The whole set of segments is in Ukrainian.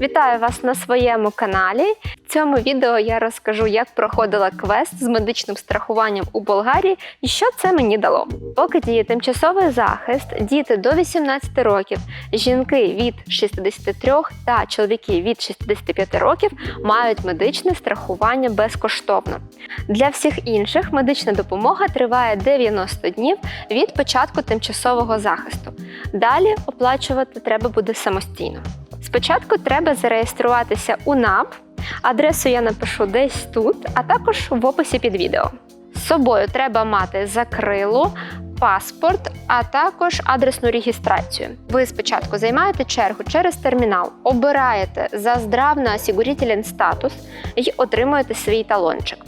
Вітаю вас на своєму каналі. В цьому відео я розкажу, як проходила квест з медичним страхуванням у Болгарії і що це мені дало. Поки діє тимчасовий захист, діти до 18 років, жінки від 63 та чоловіки від 65 років мають медичне страхування безкоштовно. Для всіх інших медична допомога триває 90 днів від початку тимчасового захисту. Далі оплачувати треба буде самостійно. Спочатку треба зареєструватися у НАП. Адресу я напишу десь тут, а також в описі під відео. З собою треба мати закрилу, паспорт, а також адресну реєстрацію. Ви спочатку займаєте чергу через термінал, обираєте за здравно-осігурітелен статус і отримуєте свій талончик.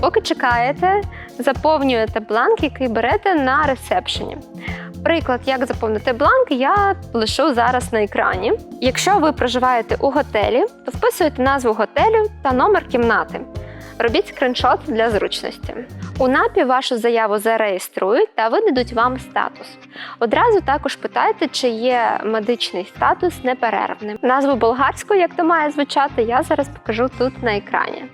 Поки чекаєте, заповнюєте бланк, який берете на ресепшені. Приклад, як заповнити бланк, я лишу зараз на екрані. Якщо ви проживаєте у готелі, то вписуєте назву готелю та номер кімнати. Робіть скріншот для зручності. У НАПі вашу заяву зареєструють та видадуть вам статус. Одразу також питайте, чи є медичний статус неперервним. Назву болгарською, як то має звучати, я зараз покажу тут на екрані.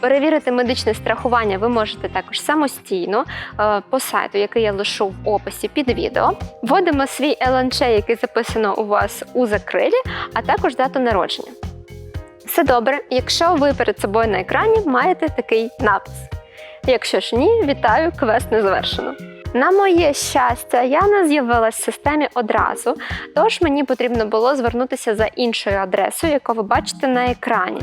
Перевірити медичне страхування ви можете також самостійно е, по сайту, який я лишу в описі під відео. Вводимо свій ЛНЧ, який записано у вас у закрилі, а також дату народження. Все добре, якщо ви перед собою на екрані маєте такий напис. Якщо ж ні, вітаю, квест не завершено. На моє щастя, я не з'явилась в системі одразу, тож мені потрібно було звернутися за іншою адресою, яку ви бачите на екрані.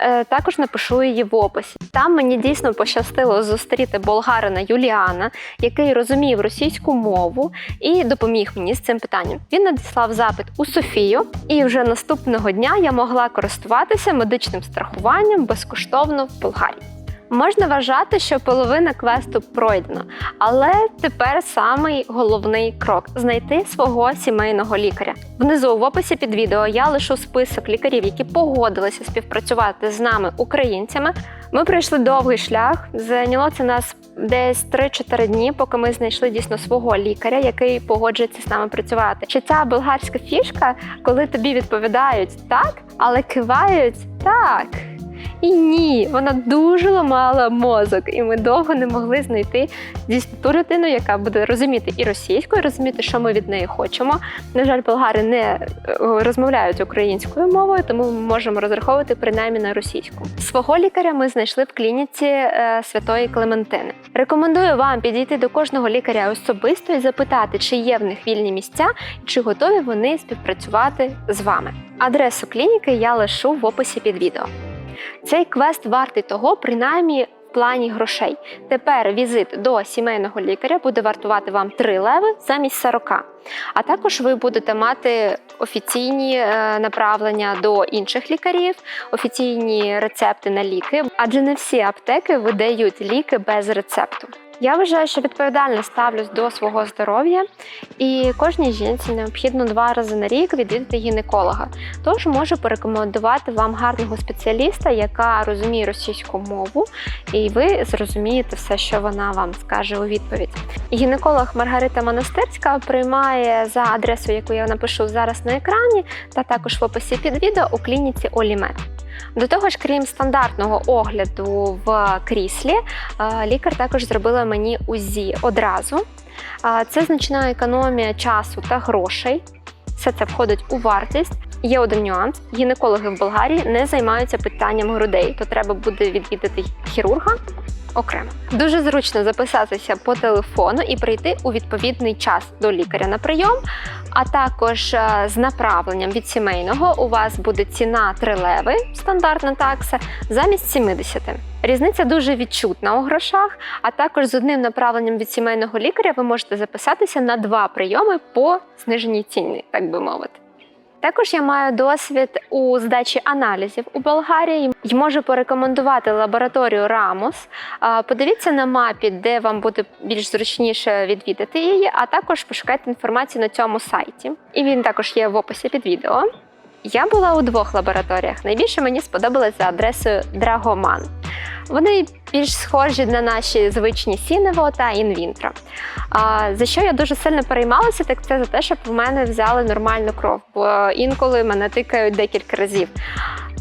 Е, також напишу її в описі. Там мені дійсно пощастило зустріти болгарина Юліана, який розумів російську мову і допоміг мені з цим питанням. Він надіслав запит у Софію, і вже наступного дня я могла користуватися медичним страхуванням безкоштовно в Болгарії. Можна вважати, що половина квесту пройдено, але тепер самий головний крок знайти свого сімейного лікаря. Внизу в описі під відео я лишу список лікарів, які погодилися співпрацювати з нами, українцями. Ми пройшли довгий шлях. Зайняло це нас десь 3-4 дні, поки ми знайшли дійсно свого лікаря, який погоджується з нами працювати. Чи ця болгарська фішка, коли тобі відповідають так, але кивають так. І ні, вона дуже ламала мозок, і ми довго не могли знайти дійсно ту людину, яка буде розуміти і російську, і розуміти, що ми від неї хочемо. На жаль, болгари не е, розмовляють українською мовою, тому ми можемо розраховувати принаймні на російську. Свого лікаря ми знайшли в клініці е, Святої Клементини. Рекомендую вам підійти до кожного лікаря особисто і запитати, чи є в них вільні місця, і чи готові вони співпрацювати з вами. Адресу клініки я лишу в описі під відео. Цей квест вартий того, принаймні в плані грошей. Тепер візит до сімейного лікаря буде вартувати вам 3 леви замість 40. А також ви будете мати офіційні е, направлення до інших лікарів, офіційні рецепти на ліки, адже не всі аптеки видають ліки без рецепту. Я вважаю, що відповідально ставлюсь до свого здоров'я, і кожній жінці необхідно два рази на рік відвідати гінеколога. Тож можу порекомендувати вам гарного спеціаліста, яка розуміє російську мову, і ви зрозумієте все, що вона вам скаже у відповідь. Гінеколог Маргарита Монастирська приймає за адресою, яку я напишу зараз на екрані, та також в описі під відео у клініці Олімед. До того ж, крім стандартного огляду в кріслі, е, лікар також зробила мені УЗІ одразу. Е, Це значна економія часу та грошей. Все це входить у вартість. Є один нюанс: гінекологи в Болгарії не займаються питанням грудей, то треба буде відвідати хірурга окремо. Дуже зручно записатися по телефону і прийти у відповідний час до лікаря на прийом. А також е, з направленням від сімейного у вас буде ціна 3 леви, стандартна такса, замість 70. Різниця дуже відчутна у грошах, а також з одним направленням від сімейного лікаря ви можете записатися на два прийоми по зниженій ціні, так би мовити. Також я маю досвід у здачі аналізів у Болгарії і можу порекомендувати лабораторію Рамос. Подивіться на мапі, де вам буде більш зручніше відвідати її, а також пошукайте інформацію на цьому сайті. І він також є в описі під відео. Я була у двох лабораторіях. Найбільше мені сподобалось за адресою Драгоман. Вони більш схожі на наші звичні сінево та інвінтро. А, за що я дуже сильно переймалася, так це за те, щоб в мене взяли нормальну кров, бо інколи мене тикають декілька разів.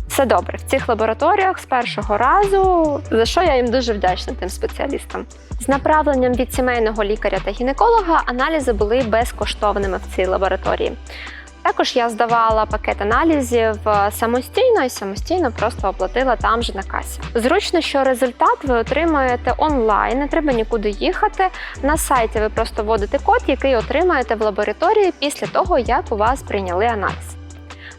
Все добре в цих лабораторіях з першого разу, за що я їм дуже вдячна тим спеціалістам. З направленням від сімейного лікаря та гінеколога аналізи були безкоштовними в цій лабораторії. Також я здавала пакет аналізів е, самостійно і самостійно просто оплатила там же на касі. Зручно, що результат ви отримуєте онлайн, не треба нікуди їхати. На сайті ви просто вводите код, який отримаєте в лабораторії після того, як у вас прийняли аналіз.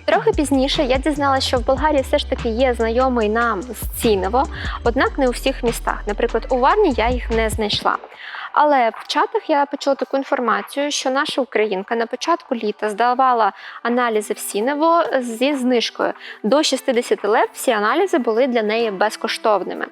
Трохи пізніше я дізналася, що в Болгарії все ж таки є знайомий нам з Цінево, однак не у всіх містах. Наприклад, у Варні я їх не знайшла. Але в чатах я почула таку інформацію, що наша українка на початку літа здавала аналізи в Сінево зі знижкою. До 60 лев всі аналізи були для неї безкоштовними.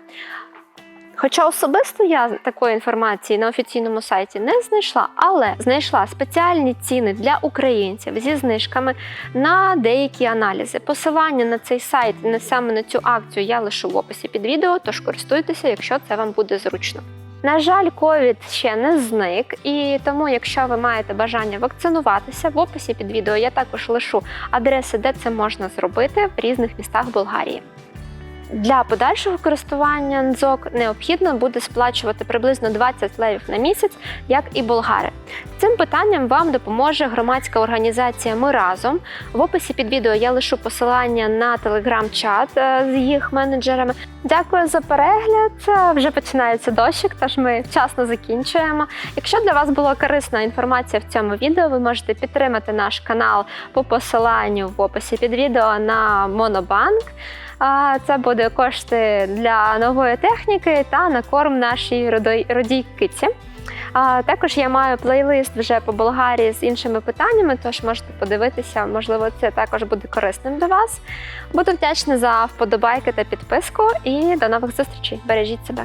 Хоча особисто я такої інформації на офіційному сайті не знайшла, але знайшла спеціальні ціни для українців зі знижками на деякі аналізи. Посилання на цей сайт на саме на цю акцію я лишу в описі під відео, тож користуйтеся, якщо це вам буде зручно. На жаль, ковід ще не зник, і тому, якщо ви маєте бажання вакцинуватися, в описі під відео я також лишу адреси, де це можна зробити в різних містах Болгарії. Для подальшого користування НЗОК необхідно буде сплачувати приблизно 20 левів на місяць, як і болгари. Цим питанням вам допоможе громадська організація Ми разом. В описі під відео я лишу посилання на телеграм-чат е, з їх менеджерами. Дякую за перегляд. Е, Вже починається дощик, тож ми вчасно закінчуємо. Якщо для вас була корисна інформація в цьому відео, ви можете підтримати наш канал по посиланню в описі під відео на Монобанк. А Це буде кошти для нової техніки та на корм нашій родій киці. Також я маю плейлист вже по Болгарії з іншими питаннями, тож можете подивитися, можливо, це також буде корисним для вас. Буду вдячна за вподобайки та підписку і до нових зустрічей. Бережіть себе.